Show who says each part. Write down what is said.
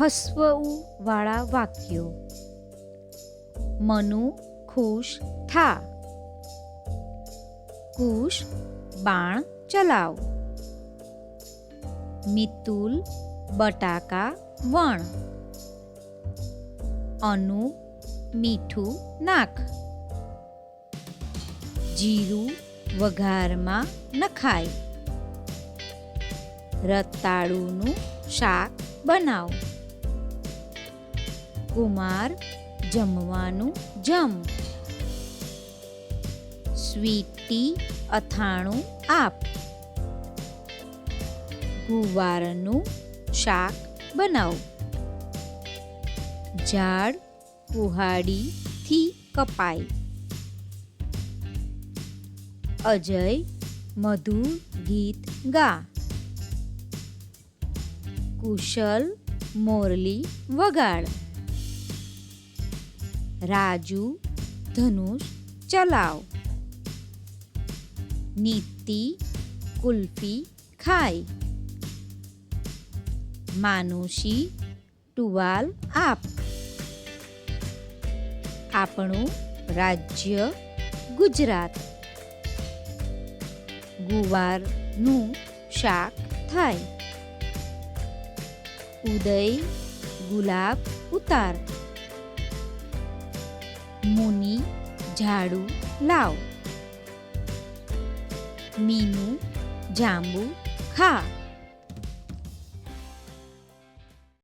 Speaker 1: હસ્વ વાળા વાક્યો. મનુ ખુશ થા. કુશ બાણ ચલાવ. મિતુલ બટાકા વણ. અનુ મીઠું નાખ. જીરું વઘારમાં નખાય. રતાળુનું શાક બનાવ. કુમાર જમવાનું જમ. સ્વીટી અથાણું આપ. ગુવારનું શાક બનાવ. ઝાડ કુહાડીથી કપાય. અજય મધુર ગીત ગા. કુશલ મોરલી વગાડ. રાજુ, ધનુષ, ચલાવ. નીતિ, કુલ્ફી ખાય માનુષી, ટુવાલ, આપ. આપણું રાજ્ય ગુજરાત. ગુવારનું શાક થાય. ઉદય ગુલાબ ઉતાર. મુનિ ઝાડુ લાવ મીનુ જાંબુ ખા